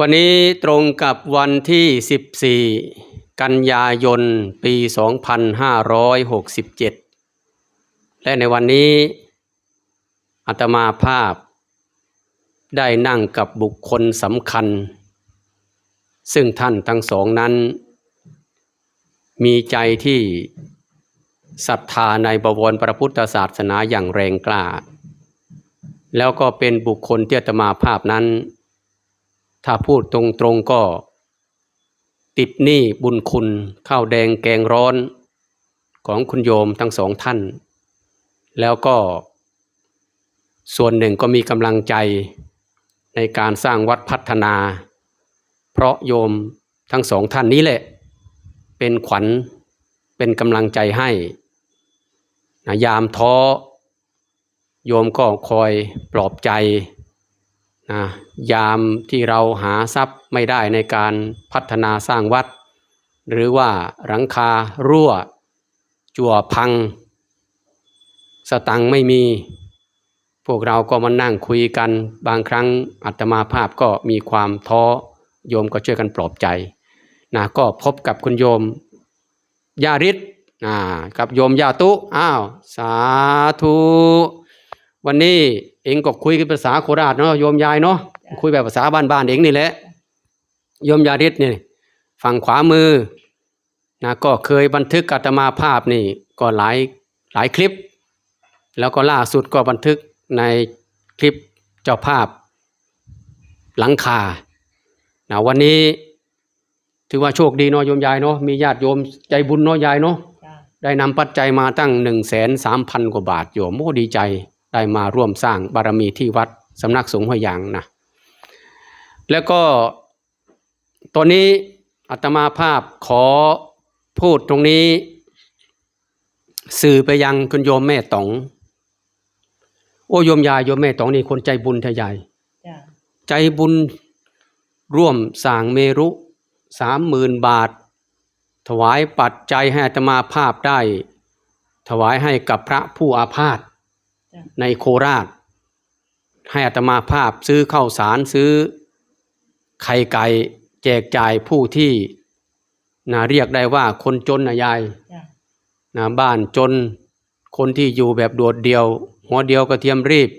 วันนี้ตรงกับวันที่ 14 กันยายน ปี 2567 และในวันนี้อาตมาภาพ ได้นั่งกับบุคคลสำคัญ ซึ่งท่านทั้งสองนั้น มีใจที่ศรัทธาในบวรพระพุทธศาสนาอย่างแรงกล้า แล้วก็เป็นบุคคลที่อาตมาภาพนั้น ถ้าพูดตรงๆก็ ติดหนี้บุญคุณข้าวแดงแกงร้อนของคุณโยมทั้งสองท่าน แล้วก็ ส่วนหนึ่งก็มีกำลังใจในการสร้างวัดพัฒนา เพราะโยมทั้งสองท่านนี้แหละ เป็นขวัญเป็นกำลังใจให้นะยามท้อ โยมก็คอยปลอบใจ นะยามที่เราหาทรัพย์ไม่ได้ในการพัฒนาสร้างวัด หรือว่าหลังคารั่ว จั่วพัง สตังไม่มี พวกเราก็มานั่งคุยกันบางครั้งอัตมาภาพก็มีความท้อโยมก็ช่วยกันปลอบใจนะก็พบกับคุณโยมยาริศอ่ากับโยมยาตุอ้าวสาธุ วันนี้ เองก็คุยกันภาษาโคราชเนาะโยมยายเนาะคุยแบบภาษาบ้านๆเองนี่แหละโยมยาริศนี่ฝั่งขวามือนะก็เคยบันทึกอัตมาภาพนี่ก็หลายหลายคลิป แล้วก็ล่าสุดก็บันทึกในคลิปเจ้าภาพหลังคานะวันนี้ถือว่าโชคดีเนาะโยมยายเนาะมีญาติโยมใจบุญเนาะยายเนาะจ้ะได้นำปัจจัยมาตั้งหนึ่งแสนสามพันกว่าบาทโยมโอ้ดีใจ ได้มาร่วมสร้างบารมีที่วัดสำนักสงฆ์ห้วยยางนะแล้วก็ตอนนี้อาตมาภาพขอพูดตรงนี้ สื่อไปยังคุณโยมแม่ต๋อง โอ้โยมยายโยมแม่ต๋องนี่คนใจบุญทยายจ้ะใจบุญร่วมสร้างเมรุสามหมื่นบาท ถวายปัจจัยให้อาตมาภาพได้ ถวายให้กับพระผู้อาพาธจ้ะ ในโคราช ให้อาตมาภาพซื้อข้าวสารซื้อไข่ไก่แจกจ่ายผู้ที่นะเรียกได้ว่าคนจนนะยายจ้ะนะบ้านจนคนที่อยู่แบบโดดเดี่ยว หัวเดียวกระเทียมรีบ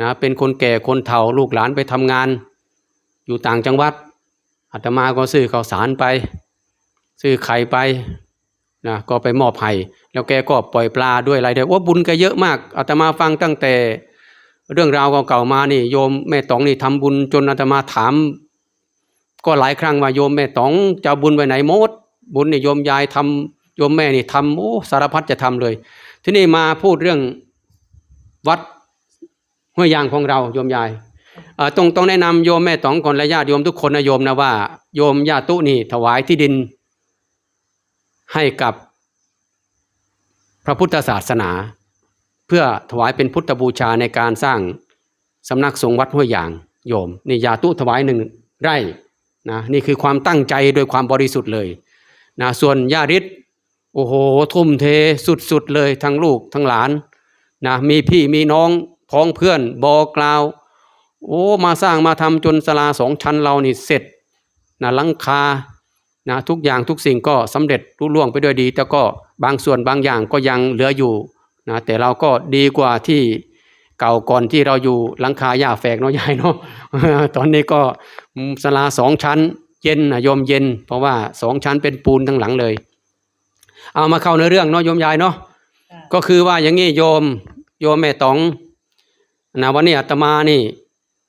นะเป็นคนแก่คนเฒ่าลูกหลานไปทำงาน อยู่ต่างจังหวัดอาตมาก็ซื้อข้าวสารไป ซื้อไข่ไป นะก็ไปมอบให้แล้วแกก็ปล่อยปลาด้วยอะไรด้วยว่าบุญแกเยอะมากอาตมาฟังตั้งแต่ เรื่องราวเก่าๆมานี่ โยมแม่ต๋องนี่ทำบุญจนอาตมาถาม ก็หลายครั้งว่าโยมแม่ต๋องจะบุญไปไหนหมด บุญนี่โยมยายทำโยมแม่นี่ทำโอ้สารพัดจะทำเลย ที่นี่มาพูดเรื่องวัดห้วยยางของเราโยมยายอ่อต้องต้องแนะนำโยมแม่ต๋องก่อนและญาติโยมทุกคนนะโยมนะว่า โยมญาตุนี่ถวายที่ดิน ให้กับพระพุทธศาสนา เพื่อถวายเป็นพุทธบูชาในการสร้างสำนักสงฆ์วัดห้วยยางโยมนี่ยาตุถวายหนึ่งไร่นะนี่คือความตั้งใจโดยความบริสุทธิ์เลยนะส่วนญาริศโอ้โหทุ่มเทสุดๆเลยทั้งลูกทั้งหลานนะมีพี่มีน้องพ้องเพื่อนบอกล่าว โอ้มาสร้างมาทำจนศาลาสองชั้นเรานี่เสร็จนะหลังคา นะทุกอย่างทุกสิ่งก็สำเร็จรุ่ล่วงไปด้วยดี แต่ก็บางส่วนบางอย่างก็ยังเหลืออยู่นะแต่เราก็ดีกว่าที่เก่าก่อนที่เราอยู่หลังคาหญ้าแฝกเนาะยายเนาะตอนนี้ก็ศาลาสองชั้น เย็นนะโยมเย็น เพราะว่าสองชั้นเป็นปูนทั้งหลังเลย เอามาเข้าในเรื่องเนาะโยมยายเนาะจ้ะก็คือว่าอย่างนี้โยมโยมแม่ต๋องนะวันนี้อาตมานี่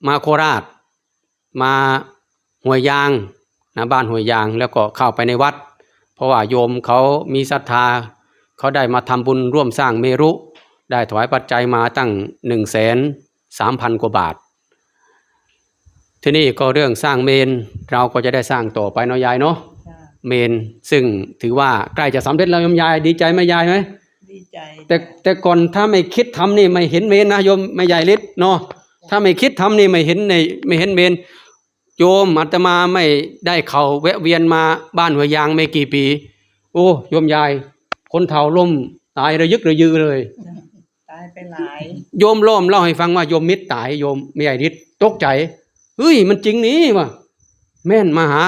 มาโคราช มาห้วยยาง นะบ้านห้วยยางแล้วก็เข้าไปในวัด เพราะว่าโยมเขามีศรัทธา เขาได้มาทำบุญร่วมสร้างเมรุ ได้ถวายปัจจัยมาตั้งหนึ่งแสนสามพันกว่าบาท ที่นี่ก็เรื่องสร้างเมนเราก็จะได้สร้างต่อไปเนาะยายเนาะจ้ะเมนซึ่งถือว่าใกล้จะสำเร็จแล้วโยมยายดีใจไหมยายไหมดีใจแต่จ้ะแต่ก่อนถ้าไม่คิดทำนี่ไม่เห็นเมนนะโยมไม่ใหญ่ฤทธิ์เนาะถ้าไม่คิดทำนี่ไม่เห็นในไม่เห็นเมน โยมอาตมาไม่ได้เขาแวะเวียนมาบ้านหัวยางไม่กี่ปี โอ้โยมยาย คนเฒ่าล้มตายระยึกระยือเลยจ้ะตายไปหลายโยมล้อมเล่าให้ฟังว่าโยมมิตรตายโยมไม่ใหญ่ฤทธิ์ตกใจเฮ้ยมันจริงนี่วะแม่นมาหา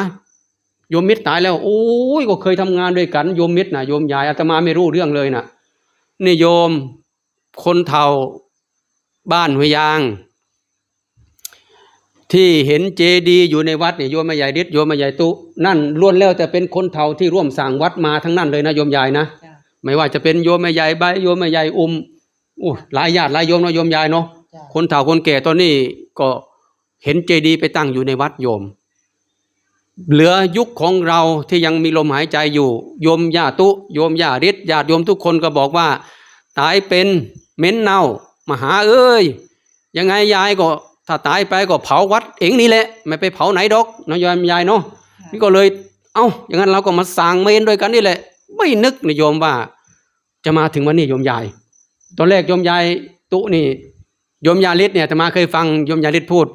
โยมมิตรตายแล้ว โอ้ยก็เคยทำงานด้วยกันโยมมิตรนะโยมยายอาตมาไม่รู้เรื่องเลยนะนี่โยมคนเฒ่าบ้านห้วยยาง ที่เห็นเจดีย์อยู่ในวัดเนี่ยโยมแม่ใหญ่ฤทธิ์โยมแม่ใหญ่ตุนั่นล้วนแล้วแต่เป็นคนเฒ่าที่ร่วมสร้างวัดมาทั้งนั้นเลยนะโยมยายนะจ้ะไม่ว่าจะเป็นโยมแม่ใหญ่ใบโยมแม่ใหญ่อุ้มโอ้หลายญาติหลายโยมเนาะโยมยายเนาะจ้ะคนเฒ่าคนแก่ตอนนี้ก็เห็นเจดีย์ไปตั้งอยู่ในวัดโยม เหลือยุคของเราที่ยังมีลมหายใจอยู่โยมย่าตุโยมย่าฤทธิ์ญาติโยมทุกคนก็บอกว่า ตายเป็นเหม็นเน่ามาหาเอ้ยยังไงยายก็ ถ้าตายไปก็เผาวัดเองนี่แหละ ไม่ไปเผาไหนดอกเนาะโยมยายเนาะค่ะนี่ก็เลย เอ้าอย่างนั้นเราก็มาสร้างเมนด้วยกันนี่แหละ ไม่นึกนะโยมว่า จะมาถึงวันนี้โยมยาย ตอนแรกโยมยายตุนี่โยมยาลิศเนี่ยอาตมาเคยฟังโยมยาลิศพูด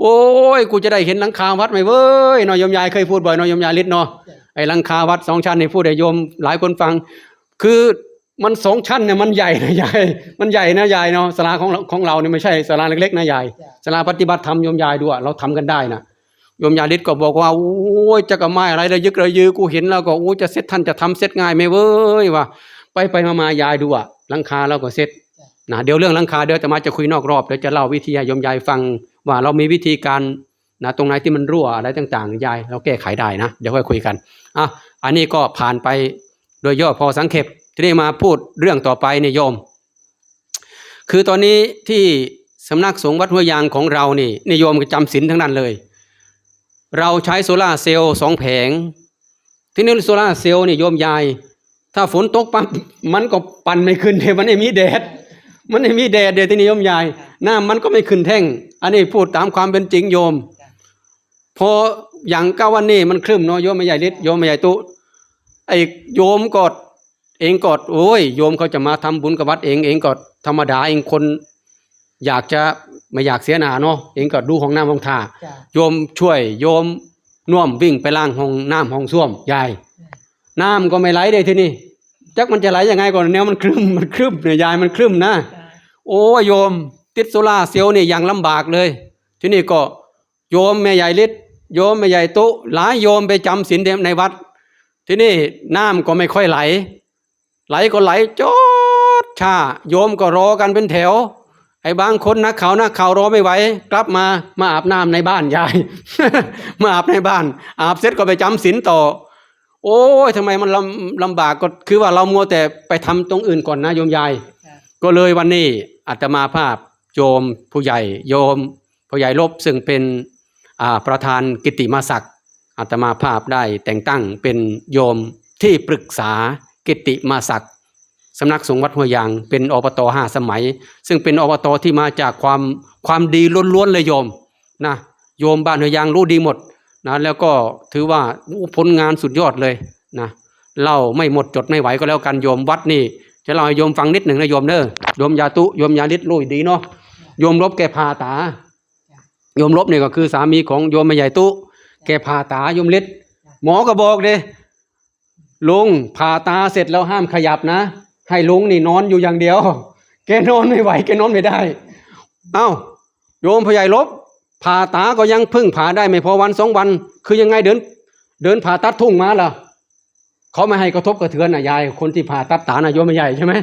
โอ้ยกูจะได้เห็นหลังคาวัดไหมเว้ยเนาะโยมยายเคยพูดบ่อยเนาะโยมยาลิศเนาะไอ้หลังคาวัดสองชั้นนี่พูดให้โยมหลายคนฟัง คือ มันสองชั้นเนี่ยมันใหญ่นะยายมันใหญ่นะยายเนาะศาลาของเราของเราเนี่ยไม่ใช่ศาลาเล็กๆนะยายจ้ะศาลาปฏิบัติธรรมโยมยายด้วยเราทำกันได้นะโยมยาลิศก็บอกว่าโอ้ยจะกระไม้อะไรระยึกระยือกูเห็นแล้วก็โอ้ยจะเสร็จท่านจะทำเสร็จง่ายไหมเว้ยว่าไปไปมามายายดูอะลังคาเราก็เสร็จนะเดี๋ยวเรื่องลังคาเดี๋ยวจะมาจะคุยนอกรอบเดี๋ยวจะเล่าวิธีโยมยายฟังว่าเรามีวิธีการนะตรงไหนที่มันรั่วอะไรต่างๆยายเราแก้ไขได้นะเดี๋ยวค่อยคุยกันอะอันนี้ก็ผ่านไปโดยย่อพอสังเขป ทีนี้มาพูดเรื่องต่อไปเนี่ยโยม คือตอนนี้ที่สำนักสงฆ์วัดห้วยยางของเรานี่นิยมจำศีลทั้งนั้นเลย เราใช้โซลาเซลล์สองแผง ที่นี่โซลาเซลล์นี่โยมยาย ถ้าฝนตกปั๊บมันก็ปั่นไม่ขึ้นเลยมันไม่มีแดด มันไม่มีแดดเดี๋ยวที่นิยมยายหน้ำมันก็ไม่ขึ้นแท่ง อันนี้พูดตามความเป็นจริงโยม พออย่างก้าวันนี้มันครึ้มเนาะโยมไม่ใหญ่ฤทธิ์โยมไม่ใหญ่ตุไอโยมกด เองกอดโอ้ยโยมเขาจะมาทำบุญกับวัดเองเองก็ธรรมดาเองคน อยากจะไม่อยากเสียหนาเนาะเองก็ดูห้องน้ำห้องท่าจ้ะโยมช่วย โยมน่วมวิ่งไปล้างห้องน้ำห้องส้วมยายน้ำก็ไม่ไหลได้ทีนี่จักมันจะไหลยังไงก่อนแนวมันครึ้มมันครึ้มเนี่ยยายมันครึ้มนะจ้ะโอ้ยโยม ติดโซล่าร์เซลล์นี่ยังลำบากเลย ที่นี่ก็โยมแม่ใหญ่ฤทธิ์โยมแม่ใหญ่ตุหลายโยมไปจำศีลในวัด ที่นี่น้ำก็ไม่ค่อยไหล ไหลก็ไหลจอดชาโยมก็รอกันเป็นแถว ไอ้บางคนนักข่านักข่ารอไม่ไหวกลับมามาอาบน้ำในบ้านยาย มาอาบในบ้าน อาบเสร็จก็ไปจำศีลต่อ โอ้ยทำไมมันลำลำบากก็คือว่าเรามัวแต่ไปทำตรงอื่นก่อนนะโยมยาย ก็เลยวันนี้อาตมาภาพโยมผู้ใหญ่ โยมผู้ใหญ่ลบซึ่งเป็นประธานกิตติมาศักดิ์อาตมาภาพได้แต่งตั้งเป็นโยมที่ปรึกษา กิติมาศักดิ์สำนักสงฆ์วัดหัวยาง เป็นอบตห้าสมัย ซึ่งเป็นอบตที่มาจากความความดีล้วนๆเลยโยมนะโยมบ้านหัวยางรู้ดีหมดนะแล้วก็ถือว่าผลงานสุดยอดเลยนะเล่าไม่หมดจดไม่ไหวก็แล้วกันโยมวัดนี่จะเล่าให้โยมฟังนิดหนึ่งนะโยมเด้อโยมยาตุโยมยาลิศรู้ดีเนาะโยมลบแกพาตาโยมลบเนี่ยก็คือสามีของโยมแม่ใหญ่ตุแกพาตาโยมฤทธิ์หมอก็บอกเด้ ลุงผ่าตาเสร็จแล้วห้ามขยับนะ ให้ลุงนี่นอนอยู่อย่างเดียว แกนอนไม่ไหวแกนอนไม่ได้ เอ้า โยมผู้ใหญ่ลบ ผ่าตาก็ยังพึ่งผ่าได้ไม่พอวันสองวัน คือยังไงเดิน เดินผ่าตัดทุ่งมาล่ะเขาไม่ให้กระทบกระเทือนน่ะยาย คนที่ผ่าตัดตานะโยมใหญ่ใช่ไหม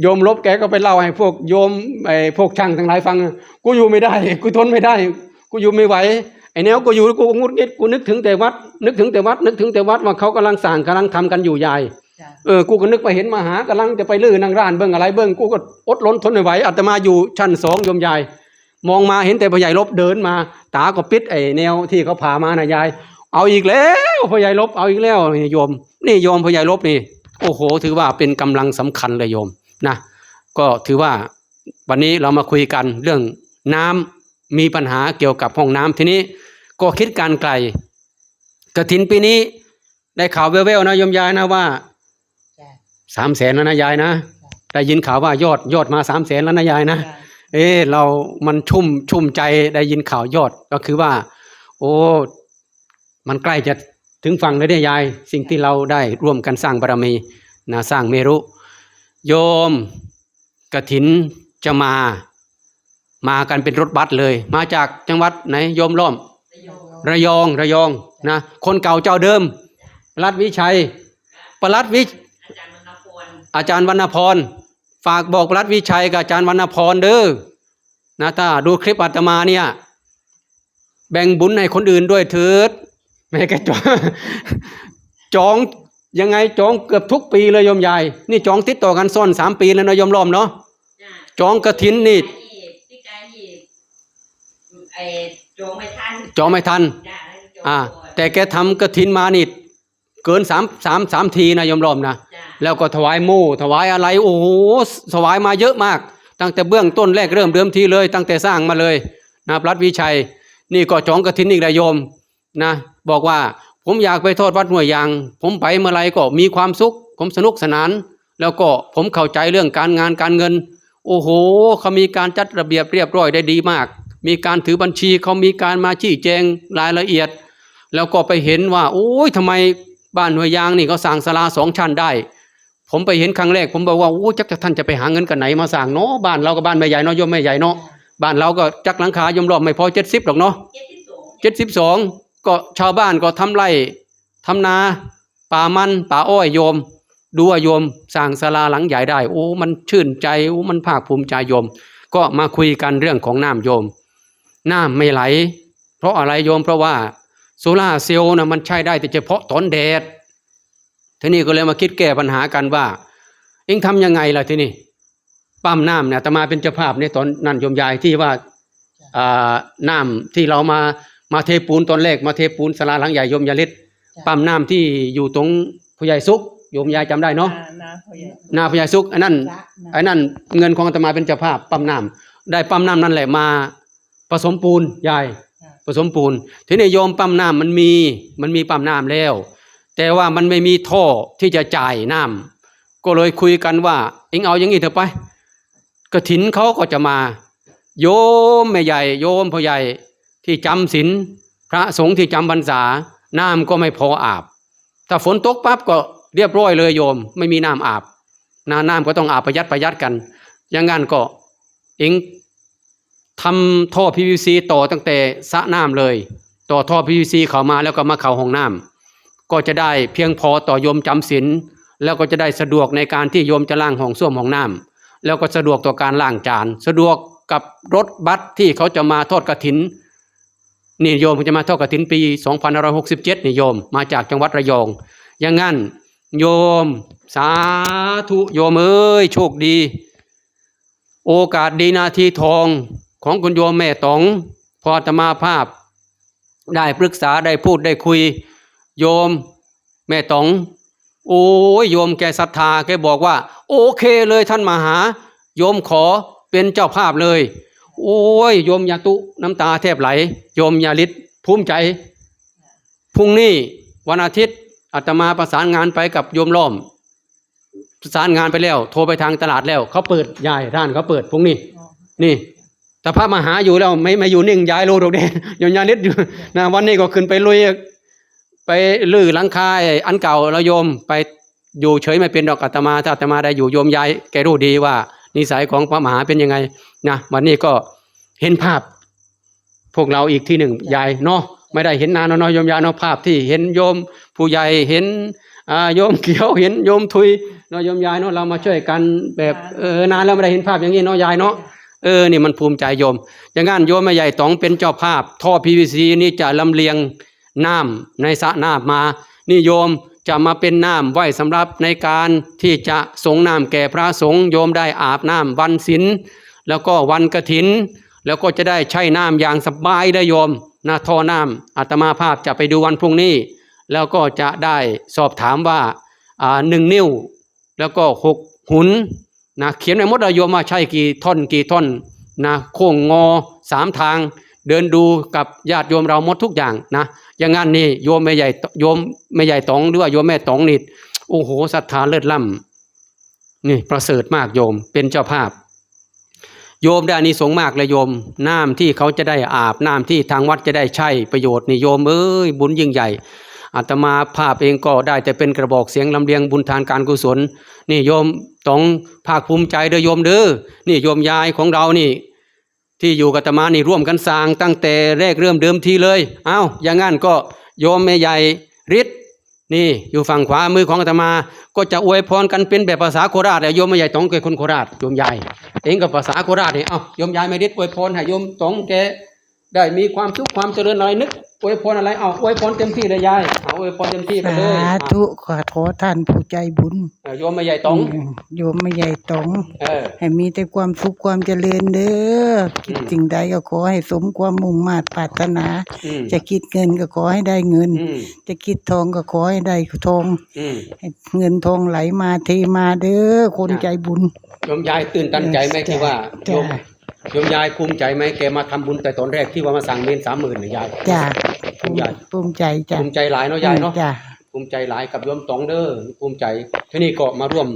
โยมลบแกก็ไปเล่าให้พวกโยมไอ้พวกช่างทั้งหลายฟัง กูอยู่ไม่ได้ กูทนไม่ได้ กูอยู่ไม่ไหว ไอ้แนวกูอยู่กูงุดงิดกูนึกถึงแต่วัด นึกถึงแต่วัด นึกถึงแต่วัดว่าเขากำลังสร้างกำลังทำกันอยู่ยายจ้ะเออกูก็นึกไปเห็นมาหากำลังจะไปลื้อนางร้านเบิ้งอะไรเบิ้งกูก็อดล้นทนไม่ไหวอาตมาอยู่ชั้นสองโยมยาย มองมาเห็นแต่พ่อใหญ่ลบเดินมา ตาก็ปิดไอ้แนวที่เขาผ่ามานะยาย เอาอีกแล้วพ่อใหญ่ลบเอาอีกแล้วนี่โยม นี่โยมพ่อใหญ่ลบนี่ โอ้โห ถือว่าเป็นกำลังสำคัญเลยโยมนะก็ถือว่าวันนี้เรามาคุยกันเรื่องน้ำมีปัญหาเกี่ยวกับห้องน้ำทีนี้ ก็คิดการไกลกระถินปีนี้ ได้ข่าวแว่วๆนะโยมยายนะว่าจ้ะสามแสนแล้วนะยายนะได้ยินข่าวว่ายอดยอดมาสามแสนแล้วนะยายนะจ้ะเอ๊ะเรามันชุ่มชุ่มใจได้ยินข่าวยอดก็คือว่า โอ้ มันใกล้จะถึงฝั่งแล้วเนี่ยยาย สิ่งที่เราได้ร่วมกันสร้างบารมีนะสร้างเมรุ โยมกถินจะมา มากันเป็นรถบัสเลย มาจากจังหวัดไหนโยมล้อม ระยองระยองนะคนเก่าเจ้าเดิม รัฐวิชัยประลัดวิอาจารย์มณพรอาจารย์วรรณพรฝากบอกประลัดวิชัยกับอาจารย์วรรณพรเด้อนะถ้าดูคลิปอาตมาเนี่ย แบ่งบุญให้คนอื่นด้วยเถิดไม่แกจองจองยังไงจองเกือบทุกปีเลยโยมยาย นี่จองติดต่อกันซ้อนสามปีแล้วนะโยมล้อมเนาะจ้องกระถินนี่ไอ้ โจงไม่ทันจองไม่ทัน จ้ะแล้วโจงอ่า ก่อนแต่แกทำกระถินมานี่เกินสามสามสามทีนะโยมล้อมนะ จ้ะแล้วก็ถวายหมู่ถวายอะไรโอ้โหถวายมาเยอะมาก ตั้งแต่เบื้องต้นแรกเริ่มเดิมทีเลย ตั้งแต่สร้างมาเลยนะรัฐวิชัย นี่ก็จองกระถินอีกแล้วโยมนะ บอกว่าผมอยากไปโทษวัดห้วยยาง ผมไปเมื่อไรก็มีความสุข ผมสนุกสนาน แล้วก็ผมเข้าใจเรื่องการงานการเงิน โอ้โหเขามีการจัดระเบียบเรียบร้อยได้ดีมาก มีการถือบัญชีเขามีการมาชี้แจงรายละเอียด แล้วก็ไปเห็นว่า โอ้ยทำไมบ้านห้วยยางนี่เขาสร้างศาลาสองชั้นได้ ผมไปเห็นครั้งแรก ผมบอกว่าโอ้จักจะท่านจะไปหาเงินกันไหนมาสร้างเนาะบ้านเราก็บ้านไม่ใหญ่เนาะโยมไม่ใหญ่เนาะบ้านเราก็จักหลังคายมรอบไม่พอเจ็ดสิบหรอกเนาะเจ็ดที่สองเจ็ดสิบสองก็ชาวบ้านก็ทำไร่ทำนาป่ามันป่าอ้อยโยมดูว่าโยมสร้างศาลาหลังใหญ่ได้โอ้มันชื่นใจโอ้มันภาคภูมิใจโยม ก็มาคุยกันเรื่องของน้ำโยม น้ำไม่ไหล เพราะอะไรโยมเพราะว่าโซลาร์เซลล์นะมันใช้ได้แต่เฉพาะตอนแดดทีนี้ก็เลยมาคิดแก้ปัญหากันว่า เอ็งทำยังไงล่ะทีนี้ปั๊มน้ำเนี่ยอาตมาเป็นเจ้าภาพในตอนนั้นโยมยายที่ว่าอ่าน้ำที่เรามามาเทปูนตอนแรกมาเทปูนสลาหลังใหญ่โยมยาลิศจ้ะปั๊มน้ำที่อยู่ตรงผู้ใหญ่ซุกโยมยายจำได้เนาะนาพ่อใหญ่หน้าผู้ใหญ่ซุกอันนั้นรักนะอันนั้นเงินของอาตมาเป็นเจ้าภาพปั๊มน้ำได้ปั๊มน้ำนั่นแหละมาผ สมปูนยายจ้ะผสมปูนทีนี้โยมปั๊มน้ำมันมีมันมีปั๊มน้ำแล้ว แต่ว่ามันไม่มีท่อที่จะจ่ายน้ำก็เลยคุยกันว่า เอ็งเอาอย่างนี้เถอะไปกระถินเขาก็จะมา โยมแม่ใหญ่ โยมพ่อใหญ่ที่จำศีลพระสงฆ์ที่จำพรรษาน้ำก็ไม่พออาบ ถ้าฝนตกปั๊บก็เรียบร้อยเลยโยม ไม่มีน้ำอาบนาน้ำก็ต้องอาบประหยัดประหยัดกัน อย่างงั้นก็เอ็ง ทำท่อ PVC ต่อตั้งแต่สระน้ำเลย ต่อท่อ PVC เข้ามาแล้วก็มาเข้าห้องน้ำก็จะได้เพียงพอต่อโยมจำศีลแล้วก็จะได้สะดวกในการที่โยมจะล้างห้องส้วมห้องน้ำแล้วก็สะดวกต่อการล้างจาน สะดวกกับรถบัสที่เขาจะมาทอดกระถินนี่โยมเขาจะมาทอดกระถินปี 2567นี่โยมมาจากจังหวัดระยอง อย่างงั้นโยม สาธุโยมเอ้ยโชคดี โอกาสดีนาทีทอง ของคุณโยมแม่ต๋องพออาตมาภาพ ได้ปรึกษาได้พูดได้คุย โยมแม่ต๋อง โอ้ยโยมแกศรัทธาแกบอกว่า โอเคเลยท่านมาหา โยมขอเป็นเจ้าภาพเลย โอ้ยโยมยาตุน้ำตาแทบไหล โยมยาลิศภูมิใจพรุ่งนี้วันอาทิตย์อาตมาประสานงานไปกับโยมล้อมประสานงานไปแล้ว โทรไปทางตลาดแล้ว เขาเปิดยายร้านเขาเปิดพรุ่งนี้ นี่ แต่พระมาหาอยู่แล้วไม่ไม่อยู่นิ่งย้ายโลดอกเด้ยมยาลิศอยู่นะวันนี้ก็ขึ้นไปลุยไปลื้อหลังคาอันเก่าแล้วโยมไปอยู่เฉยไม่เป็นดอกอาตมาถ้าอาตมาได้อยู่โยมยายแกรู้ดีว่า นิสัยของพระมหาเป็นยังไงนะวันนี้ก็เห็นภาพ พวกเราอีกที่หนึ่งยายเนาะไม่ได้เห็นนานแล้วเนาะโยมยายเนาะภาพที่เห็นโยมผู้ใหญ่เห็นโยมเขียวเห็นโยมทุยเนาะโยมยายเนาะเรามาช่วยกันแบบเออนานแล้วไม่ได้เห็นภาพอย่างนี้เนาะยายเนาะ เออนี่มันภูมิใจโยม อย่างงั้นโยมแม่ใหญ่ต๋องเป็นเจ้าภาพ ท่อ PVC นี่จะลำเลียงน้ำในสระน้ำมานี่โยมจะมาเป็นน้ำไว้สำหรับในการที่จะสงน้ำแก่พระสงฆ์โยมได้อาบน้ำวันศีลแล้วก็วันกฐิน แล้วก็จะได้ใช้น้ำอย่างสบายได้โยมนะท่อน้ำอาตมาภาพจะไปดูวันพรุ่งนี้ แล้วก็จะได้สอบถามว่าหนึ่งนิ้ว แล้วก็หกหุน นะเขียนในมดอะโยมว่าใช่กี่ท่อนกี่ท่อนนะโค้งงอสามทาง เดินดูกับญาติโยมเราหมดทุกอย่างนะอย่างงั้นนี่โยมแม่ใหญ่โยมแม่ใหญ่ตองหรือว่าโยมแม่ตองนี่โอ้โหศรัทธาเลิศล่ำนี่ประเสริฐมากโยมเป็นเจ้าภาพ โยมได้อานิสงส์มากเลยโยมน้ำที่เขาจะได้อาบน้ำที่ทางวัดจะได้ใช้ประโยชน์นี่โยมเอ้ยบุญยิ่งใหญ่ อาตมาภาพเองก็ได้แต่เป็นกระบอกเสียงลำเลียงบุญทานการกุศล นี่โยมต้องภาคภูมิใจเด้อโยมเด้อนี่โยมยายของเรานี่ ที่อยู่กับอาตมานี่ร่วมกันสร้างตั้งแต่แรกเริ่มเดิมทีเลยเอ้าอย่างงั้นก็โยมแม่ใหญ่ฤทธิ์นี่อยู่ฝั่งขวามือของอาตมาก็จะอวยพรกันเป็นแบบภาษาโคราชแต่โยมแม่ใหญ่ต้องเกคนโคราชโยมใหญ่เองกับภาษาโคราชนี่เอ้าโยมใหญ่ไม่ฤทธิ์อวยพรให้โยมต้องแก ได้มีความสุขความเจริญอะไรนึกอวยพรอะไรเอาอวยพรเต็มที่เลยยายเอาอวยพรเต็มที่ไปสาเลยอะธุขอโทษท่านผู้ใจบุญเออโยมแม่ใหญ่ต้องมโยมไม่ใหญ่ตองเออให้มีแต่ความสุขความเจริญเด้อคิดอืมสิ่งใดก็ขอให้สมความมุ่งมา่ปรารถนาอืมจะคิดเงินก็ขอให้ได้เงินอืมจะคิดทองก็ขอให้ได้ทองอืมให้เงินทองไหลมาเทมาเด้อคนจ้ะใจบุญโยมยายตื่นตันใจไหมจ้ะที่ว่าโยจ้ะม โยมยายภูมิใจไหมแกมาทำบุญแต่ตอนแรกที่ว่ามาสั่งเมนสามหมื่นเนี่ยยาย จ้าภูมิใจ ภูมิใจจ้ะภูมิใจหลายเนาะยายเนาะจ้าภูมิใจหลายกับโยมตองเด้อภูมิใจทีนี้ก็มาร่วม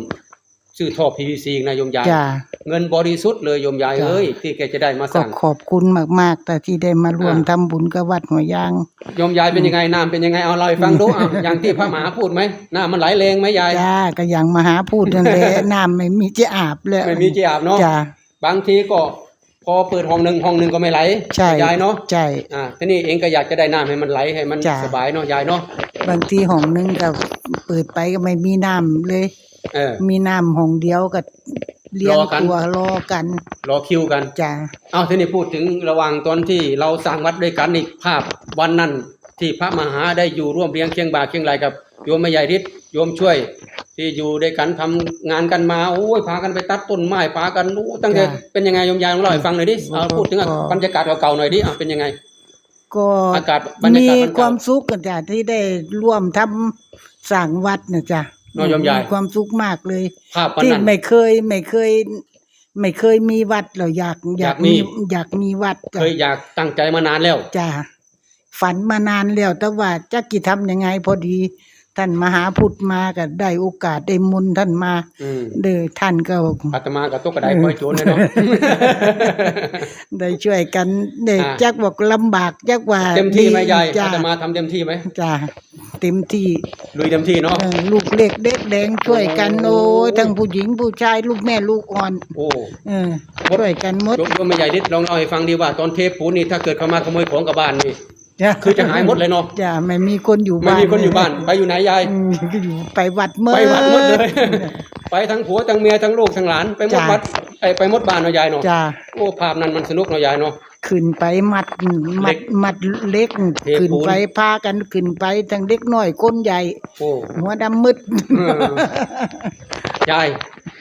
ซื้อท่อ PVC นะโยมยาย จ้าเงินบริสุทธิ์เลยโยมยายจ้ะ เอ้ยที่แกจะได้มาก็สั่ง ขอบคุณมากๆ แต่ที่ได้มาร่วมอ่า ทำบุญกับวัดหัวยาง โยมยายเป็นยังไงน้ำเป็นยังไงเอาเล่าให้ฟังดูอะอย่างที่พระมหาพูดไหมน้ำมันไหลแรงไหมยาย จ้าก็ยังมาหาพูดนั่นแหละ น้ำไม่มีจะอาบแล้วไม่มีจีอาบเนาะ จ้าบางทีก็ พอเปิดห้องหนึ่งห้องหนึ่งก็ไม่ไหลใช่ ยายเนาะใช่ อ่าทีนี้เองก็อยากจะได้น้ำให้มันไหลให้มันจ้ะ สบายเนาะยายเนาะบางทีห้องนึงก็เปิดไปก็ไม่มีน้ำเลย เออ มีน้ำห้องเดียวก็เลี้ยงรอกัน ตัวรอกันรอคิวกัน จ้าเอาทีนี้พูดถึงระหว่างตอนที่เราสร้างวัดด้วยกันอีกภาพวันนั้นที่พระมหาได้อยู่ร่วมเรียงเคียงบ่าเคียงไหลกับ โยมแม่ใหญ่ฤทธิ์โยมช่วย ที่อยู่ด้วยกันทำงานกันมาโอ้ยพากันไปตัดต้นไม้พากันโอ้ตั้งแต่เป็นยังไงโยมยายลองเล่าให้ฟังหน่อยดิเอาพูดถึงบรรยากาศเก่าๆหน่อยดิอะเป็นยังไง ก็อากาศบรรยามีกาศมันคเก่าวามสุขกันจ้ะที่ได้ร่วมทำสร้างวัดนะจ้ะเนาะโยมยายมีความสุขมากเลยภาพวันที่นั้นไม่เคยไม่เคย ไม่เคยมีวัดเราอยากอยากอยากมีมีอยากมีวัดจ้ะเคยอยากตั้งใจมานานแล้วจ้ะฝันมานานแล้วแต่ว่าจะกี่ทำยังไงพอดี ท่านมหาพุทธมาก็ได้โอกาสได้มุนต์ท่านมาอืมเด้อท่านก็ อาตมากับตุ๊กกระไดปล่อยโจรเลยเนาะ ได้ช่วยกันเด็กอ่า จักบอกลำบากจักว่าเต็มที่ไหมยายจ้ะอาตมาทำเต็มที่ไหมจ้ะเต็มที่ลุยเต็มที่เนาะ เออลูกเล็กเด็กแดงช่วยกันโอ้ โอ้ยทั้งผู้หญิงผู้ชายลูกแม่ลูกอ่อน โอ้เออช่วยกันหมดยกยกไม่ใหญ่นิดลองเล่าให้ฟังดีว่าตอนเทปูนนี่ถ้าเกิดเขามาขโมยของกับบ้านนี่ จ้ะคือจะหายหมดเลยเนาะจ้ะไม่มีคนอยู่ไม่บ้านมีคนอยู่บ้าน ไปอยู่ไหนยายอืมก็อยู่ไปวัดเมื่ไปวัดหมดเลย ไปทั้งผัวทั้งเมียทั้งลูกทั้งหลานไปหมดจ้ะ วัดไอ้ไปหมดบ้านเนาะยายเนาะจ้ะโอ้ภาพนั้นมันสนุกเนาะยายเนาะ ขึ้นไปมัดมัเล็ดกมัดเล็กเทปูน ขึ้นไปพากันขึ้นไปทั้งเล็กน้อยคนใหญ่ โอ้หัวดำมืด เออยาย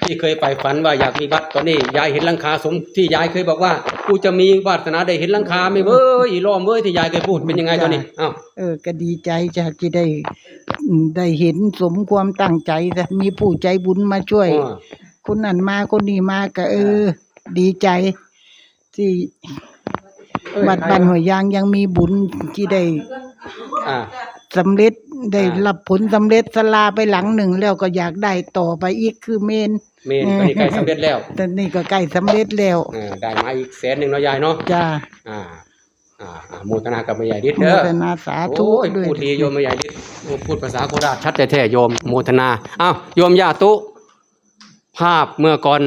ที่เคยไปฝันว่าอยากมีวัดตอนนี้ยายเห็นหลังคาสมที่ยายเคยบอกว่ากูจะมีวาสนาได้เห็นหลังคาไหม่เว้ยอีล้อมเว้ยที่ยายเคยพูดเป็นยังไงตอนนี้อ้าวเออก็ดีใจจ้ะที่ได้อืมได้เห็นสมความตั้งใจจ้ะมีผู้ใจบุญมาช่วยอ่าคนนั้นมาคนนี้มาก็เออ ดีใจ ที่วัดบ้านหัวยยางยังมีบุญที่ได้อ่าสำเร็จได้อ่ารัรับผลสำเร็จสลาไปหลังหนึ่งแล้วก็อยากได้ต่อไปอีกคือเมนเมนตอนนี้ใกล้สำเร็จแล้วแต่นี่ก็ใกล้สำเร็จแล้วอ่าได้มาอีกแสนหนึ่งเนาะยายเนาะจ้าอ่าอ่าอ่าโมทนากับแม่ใหญ่ดิษโมเด้อทนาสาธุโอ้ยด้วยพูดดีโยมแม่ใหญ่ดิษโอ้พูดภาษาโคราชชัดแท้ๆโยมโมทนาอ้าวโยมญาตุ ภาพเมื่อก่อน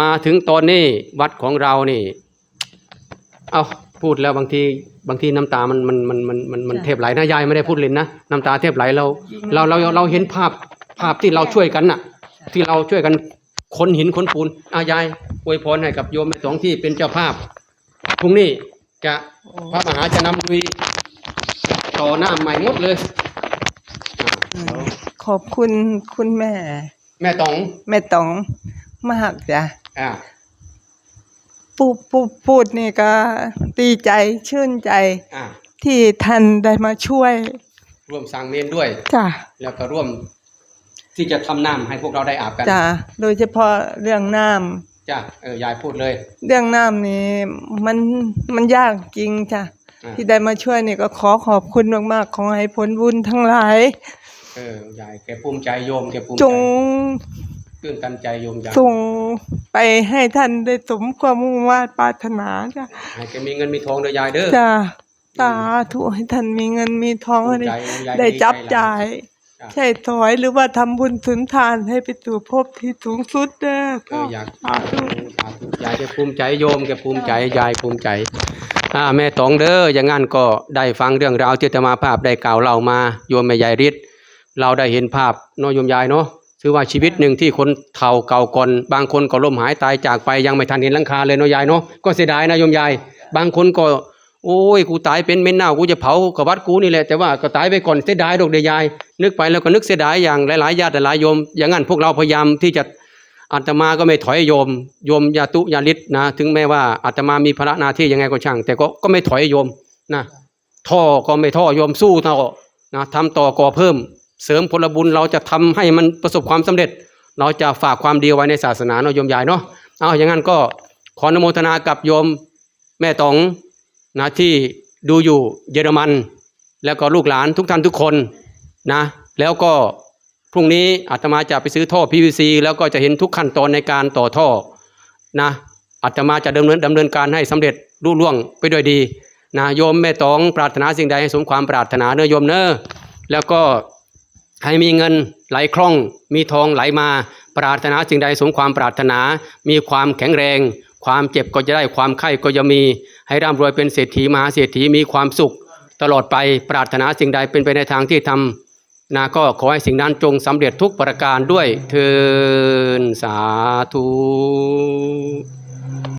มาถึงตอนนี้วัดของเรานี่ เอาพูดแล้วบางทีบางทีน้ำตามันมันมันมันมันมันจ้ะเทบไหลนะยายไม่ได้พูดเล่นนะน้ำตาเทบไหลเราเราเราเราเห็นภาพภาพที่เราช่วยกันน่ะ ที่เราช่วยกันคนหินคนปูนอายายอวยพรให้กับโยมแม่สองที่เป็นเจ้าภาพพรุ่งนี้จะพระมหาจะนำลุยต่อหน้าใหม่หมดเลยอ่าขอบคุณคุณแม่ แม่ตองแม่ต๋องมากจ้ะอ่าพูดพูดพูดนี่ก็ดีใจชื่นใจอ่าที่ท่านได้มาช่วย ร่วมสร้างเมนด้วยจ้ะแล้วก็ร่วม ที่จะทำน้ำให้พวกเราได้อาบกันจ้ะโดยเฉพาะเรื่องน้จ้ะเออยายพูดเลยำเรื่องน้ำนี่มันมันยากจริงจ้ะอ่า ที่ได้มาช่วยนี่ก็ขอขอบคุณมากๆ ของให้ผลบุญทั้งหลาย เออยายแกภูมิใจโยมแกภูมิจใจงตื้นตันใจโยมยายส่งไปให้ท่านได้สมความมุ่งมา่ปรารถนาจ้ะให้แกมีเงินมีทองเด้อยายเด้อ จ้ะสาธุให้ท่านมีเงินมีทองภูให้มิใจได้ยายได้จับใจหลจ่ายจ้ ใช่ถอยหรือว่าทำบุญสุนทานให้ไปสู่ภพที่สูงสุดเด้อเอออยากสาธุสาธุยายจะภูมิใจโยมแกภูมิใจยายภูมิใจอ่าแม่ตองเด้ออย่างงั้นก็ได้ฟังเรื่องราวที่อาตมาภาพได้กล่าวเล่ามาโยมแม่ยายฤทธิ์เราได้เห็นภาพเนาะโยมยายเนาะถือว่าชีวิตหนึ่งที่คนเฒ่าเก่าก่อนบางคนก็ล้มหายตายจากไปยังไม่ทันเห็นหลังคาเลยเนาะยายเนาะก็เสียดายนะโยมยาย บางคนก็ โอ้ยกูตายเป็นเม็นเน่ากูจะเผากับวัดกูนี่แหละแต่ว่าก็ตายไปก่อนเสียดายดอกเดียยาย นึกไปแล้วก็นึกเสียดายอย่างหลายๆญาติหลายโยม อย่างนั้นพวกเราพยายามที่จะอาตมาก็ไม่ถอยโยม โยมยาตุยาลิศนะ ถึงแม้ว่าอาตมามีภาระหน้าที่ยังไงก็ช่าง แต่ก็ก็ไม่ถอยโยมนะท่อก็ไม่ท่อโยมสู้ต่อนะทำต่อก่อเพิ่ม เสริมผลบุญเราจะทำให้มันประสบความสำเร็จ เราจะฝากความดีไว้ในศาสนาเนาะโยมยายเนาะเอาอย่างนั้นก็ขออนุโมทนากับโยมแม่ตอง นะที่ดูอยู่เยอรมัน แล้วก็ลูกหลานทุกท่านทุกคนนะแล้วก็พรุ่งนี้อาตมาจะไปซื้อท่อ PVC แล้วก็จะเห็นทุกขั้นตอนในการต่อท่อนะอาตมาจะดำเนินดำเนินการให้สำเร็จรุ่ล่วงไปด้วยดีนะโยมแม่ตองปรารถนาสิ่งใดให้สมความปรารถนาเนอโยมเนอะแล้วก็ให้มีเงินไหลคล่อง มีทองไหลมา ปรารถนาสิ่งใดสมความปรารถนา มีความแข็งแรง ความเจ็บก็จะได้ความไข้ก็จะมีให้ร่ำรวยเป็นเศรษฐีมหาเศรษฐีมีความสุข ตลอดไปปรารถนาสิ่งใดเป็นไปในทางที่ทำนะก็ขอให้สิ่งนั้นจงสำเร็จทุกประการด้วยเทินสาธุ